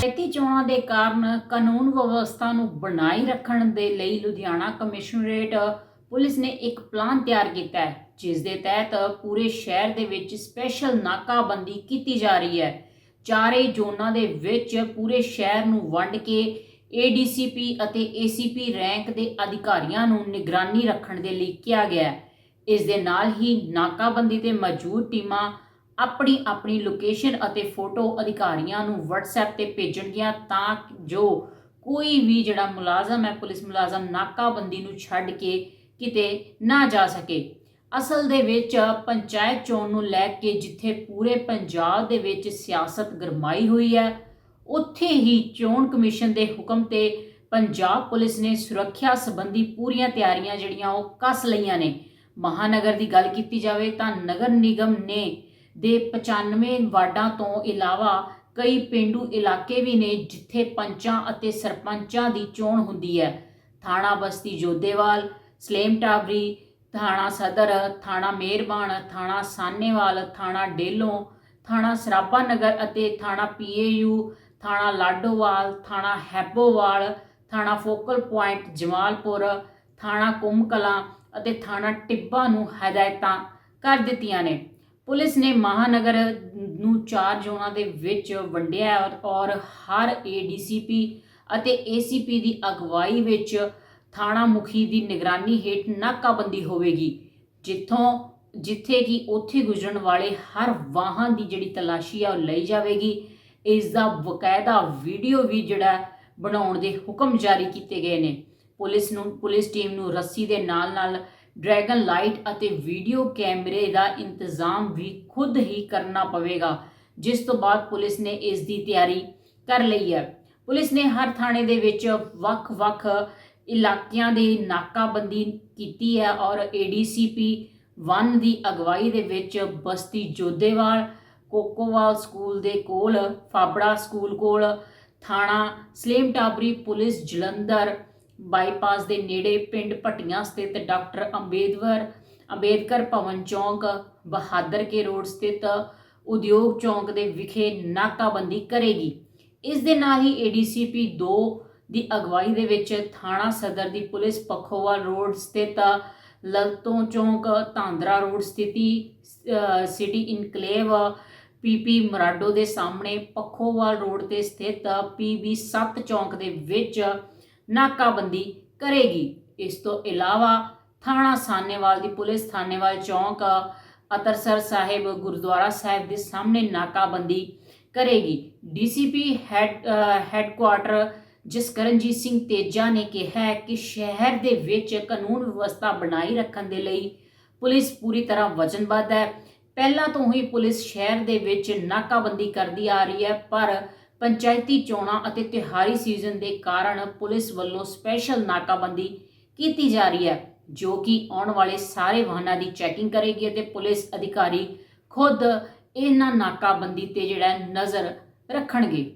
ਖੇਤੀ ਚੋਣਾਂ ਦੇ ਕਾਰਨ ਕਾਨੂੰਨ ਵਿਵਸਥਾ ਨੂੰ ਬਣਾਈ ਰੱਖਣ ਦੇ ਲਈ ਲੁਧਿਆਣਾ ਕਮਿਸ਼ਨਰੇਟ ਪੁਲਿਸ ਨੇ ਇੱਕ ਪਲਾਨ ਤਿਆਰ ਕੀਤਾ ਹੈ, ਜਿਸ ਦੇ ਤਹਿਤ ਪੂਰੇ ਸ਼ਹਿਰ ਦੇ ਵਿੱਚ ਸਪੈਸ਼ਲ ਨਾਕਾਬੰਦੀ ਕੀਤੀ ਜਾ ਰਹੀ ਹੈ। ਚਾਰੇ ਜ਼ੋਨਾਂ ਦੇ ਵਿੱਚ ਪੂਰੇ ਸ਼ਹਿਰ ਨੂੰ ਵੰਡ ਕੇ ਏਡੀਸੀਪੀ ਅਤੇ ਏਸੀਪੀ ਰੈਂਕ ਦੇ ਅਧਿਕਾਰੀਆਂ ਨੂੰ ਨਿਗਰਾਨੀ ਰੱਖਣ ਦੇ ਲਈ ਕਿਹਾ ਗਿਆ ਹੈ। ਇਸ ਦੇ ਨਾਲ ਹੀ ਨਾਕਾਬੰਦੀ ਤੇ ਮੌਜੂਦ ਟੀਮਾਂ ਆਪਣੀ ਆਪਣੀ ਲੋਕੇਸ਼ਨ ਅਤੇ ਫੋਟੋ ਅਧਿਕਾਰੀਆਂ ਨੂੰ WhatsApp ਤੇ ਭੇਜਣਗੀਆਂ ਤਾਂ ਜੋ ਕੋਈ ਵੀ ਜਿਹੜਾ ਮੁਲਾਜ਼ਮ ਹੈ, ਪੁਲਿਸ ਮੁਲਾਜ਼ਮ ਨਾਕਾਬੰਦੀ ਨੂੰ ਛੱਡ ਕੇ ਕਿਤੇ ਨਾ ਜਾ ਸਕੇ। ਅਸਲ ਦੇ ਵਿੱਚ ਪੰਚਾਇਤ ਚੋਣ ਨੂੰ ਲੈ ਕੇ ਜਿੱਥੇ ਪੂਰੇ ਪੰਜਾਬ ਦੇ ਵਿੱਚ ਸਿਆਸਤ ਗਰਮਾਈ ਹੋਈ ਹੈ, ਉੱਥੇ ਹੀ ਚੋਣ ਕਮਿਸ਼ਨ ਦੇ ਹੁਕਮ ਤੇ ਪੰਜਾਬ ਪੁਲਿਸ ਨੇ ਸੁਰੱਖਿਆ ਸੰਬੰਧੀ ਪੂਰੀਆਂ ਤਿਆਰੀਆਂ ਜਿਹੜੀਆਂ ਉਹ ਕੱਸ ਲਈਆਂ ਨੇ। ਮਹਾਨਗਰ ਦੀ ਗੱਲ ਕੀਤੀ ਜਾਵੇ ਤਾਂ ਨਗਰ ਨਿਗਮ ਨੇ ਦੇ 95 ਵਾਰਡਾਂ ਤੋਂ ਇਲਾਵਾ ਕਈ ਪਿੰਡੂ ਇਲਾਕੇ ਵੀ ਨੇ ਜਿੱਥੇ ਪੰਚਾਂ ਅਤੇ ਸਰਪੰਚਾਂ ਦੀ ਚੋਣ ਹੁੰਦੀ ਹੈ। ਥਾਣਾ ਬਸਤੀ ਜੋਧੇਵਾਲ, ਸਲੇਮ ਟਾਬਰੀ, ਥਾਣਾ ਸਦਰ, ਥਾਣਾ ਮਿਹਰਬਾਨ ਥਾਣਾ ਸਾਨੇਵਾਲ ਥਾਣਾ ਡੇਲੋਂ, ਥਾਣਾ ਸਰਾਭਾ ਨਗਰ ਅਤੇ ਥਾਣਾ ਪੀਏਯੂ, ਥਾਣਾ ਲਾਡੋਵਾਲ, ਥਾਣਾ ਹੈਬੋਵਾਲ, ਥਾਣਾ ਫੋਕਲ ਪੁਆਇੰਟ ਜਮਾਲਪੁਰ, ਥਾਣਾ ਕੁੰਮਕਲਾਂ ਅਤੇ ਥਾਣਾ ਟਿੱਬਾ ਨੂੰ ਹਦਾਇਤਾਂ ਕਰ ਦਿੱਤੀਆਂ ਨੇ। ਪੁਲਿਸ ਨੇ ਮਹਾਨਗਰ ਨੂੰ ਚਾਰ ਜ਼ੋਨਾਂ ਦੇ ਵਿੱਚ ਵੰਡਿਆ ਹੈ ਔਰ- ਔਰ ਹਰ ਏਡੀਸੀਪੀ ਅਤੇ ਏਸੀਪੀ ਦੀ ਅਗਵਾਈ ਵਿੱਚ ਥਾਣਾ ਮੁਖੀ ਦੀ ਨਿਗਰਾਨੀ ਹੇਠ ਨਾਕਾਬੰਦੀ ਹੋਵੇਗੀ, ਜਿੱਥੋਂ ਜਿੱਥੇ ਕਿ ਉੱਥੇ ਗੁਜ਼ਰਨ ਵਾਲੇ ਹਰ ਵਾਹਨ ਦੀ ਜਿਹੜੀ ਤਲਾਸ਼ੀ ਆ ਉਹ ਲਈ ਜਾਵੇਗੀ। ਇਸ ਦਾ ਬਕਾਇਦਾ ਵੀਡੀਓ ਵੀ ਜਿਹੜਾ ਬਣਾਉਣ ਦੇ ਹੁਕਮ ਜਾਰੀ ਕੀਤੇ ਗਏ ਨੇ। ਪੁਲਿਸ ਨੂੰ ਪੁਲਿਸ ਟੀਮ ਨੂੰ ਰੱਸੀ ਦੇ ਨਾਲ ਨਾਲ ਡਰੈਗਨ ਲਾਈਟ ਅਤੇ ਵੀਡੀਓ ਕੈਮਰੇ ਦਾ ਇੰਤਜ਼ਾਮ ਵੀ ਖੁਦ ਹੀ ਕਰਨਾ ਪਵੇਗਾ, ਜਿਸ ਤੋਂ ਬਾਅਦ ਪੁਲਿਸ ਨੇ ਇਸ ਦੀ ਤਿਆਰੀ ਕਰ ਲਈ ਹੈ। ਪੁਲਿਸ ਨੇ ਹਰ ਥਾਣੇ ਦੇ ਵਿੱਚ ਵੱਖ-ਵੱਖ ਇਲਾਕਿਆਂ ਦੀ ਨਾਕਾਬੰਦੀ ਕੀਤੀ ਹੈ ਔਰ ਏਡੀਸੀਪੀ 1 ਦੀ ਅਗਵਾਈ ਦੇ ਵਿੱਚ ਬਸਤੀ ਜੋਧੇਵਾਲ, ਕੋਕੋਵਾਲ ਸਕੂਲ ਦੇ ਕੋਲ, ਫਾਬੜਾ ਸਕੂਲ ਕੋਲ, ਥਾਣਾ ਸਲੇਮ ਟਾਬਰੀ ਪੁਲਿਸ ਜਲੰਧਰ ਬਾਈਪਾਸ ਦੇ ਨੇੜੇ ਪਿੰਡ ਭਟੀਆਂ ਸਥਿਤ ਡਾਕਟਰ ਅੰਬੇਦਕਰ ਅੰਬੇਦਕਰ ਭਵਨ ਚੌਂਕ, ਬਹਾਦਰ ਕੇ ਰੋਡ ਸਥਿਤ ਉਦਯੋਗ ਚੌਂਕ ਦੇ ਵਿਖੇ ਨਾਕਾਬੰਦੀ ਕਰੇਗੀ। ਇਸ ਦੇ ਨਾਲ ਹੀ ਏਡੀਸੀਪੀ 2 ਦੀ ਅਗਵਾਈ ਦੇ ਵਿੱਚ ਥਾਣਾ ਸਦਰ ਦੀ ਪੁਲਿਸ ਪਖੋਵਾਲ ਰੋਡ ਸਥਿਤ ਲਲਤੋਂ ਚੌਂਕ ਤਾਂਦਰਾ ਰੋਡ ਸਥਿਤੀ ਸਿਟੀ ਇਨਕਲੇਵ ਪੀਪੀ ਮਰਾਡੋ ਦੇ ਸਾਹਮਣੇ ਪਖੋਵਾਲ ਰੋਡ ਤੇ ਸਥਿਤ ਪੀਬੀ 7 ਚੌਂਕ ਦੇ ਵਿੱਚ ਨਾਕਾਬੰਦੀ ਕਰੇਗੀ। ਇਸ ਤੋਂ ਇਲਾਵਾ ਥਾਣਾ ਸਾਨੇਵਾਲ ਦੀ ਪੁਲਿਸ ਥਾਨੇਵਾਲ ਚੌਂਕ ਅਤਰਸਰ ਸਾਹਿਬ ਗੁਰਦੁਆਰਾ ਸਾਹਿਬ ਦੇ ਸਾਹਮਣੇ ਨਾਕਾਬੰਦੀ ਕਰੇਗੀ। DCP head uh, headquarter Jaskaranjit Singh Teja ਨੇ ਕਿਹਾ ਹੈ ਕਿ ਸ਼ਹਿਰ ਦੇ ਵਿੱਚ ਕਾਨੂੰਨ ਵਿਵਸਥਾ ਬਣਾਈ ਰੱਖਣ ਦੇ ਲਈ ਪੁਲਿਸ ਪੂਰੀ ਤਰ੍ਹਾਂ ਵਚਨਬੱਧ ਹੈ। ਪਹਿਲਾਂ ਤੋਂ ਹੀ ਪੁਲਿਸ ਸ਼ਹਿਰ ਦੇ ਵਿੱਚ ਨਾਕਾਬੰਦੀ ਕਰਦੀ ਆ ਰਹੀ ਹੈ ਪਰ ਪੰਚਾਇਤੀ ਚੋਣਾਂ ਅਤੇ ਤਿਹਾਰੀ ਸੀਜ਼ਨ ਦੇ ਕਾਰਨ ਪੁਲਿਸ ਵੱਲੋਂ ਸਪੈਸ਼ਲ ਨਾਕਾਬੰਦੀ ਕੀਤੀ ਜਾ ਰਹੀ ਹੈ, ਜੋ ਕਿ ਆਉਣ ਵਾਲੇ ਸਾਰੇ ਵਾਹਨਾਂ ਦੀ ਚੈਕਿੰਗ ਕਰੇਗੀ ਅਤੇ ਪੁਲਿਸ ਅਧਿਕਾਰੀ ਖੁਦ ਇਹਨਾਂ ਨਾਕਾਬੰਦੀ ਤੇ ਜਿਹੜਾ ਨਜ਼ਰ ਰੱਖਣਗੇ।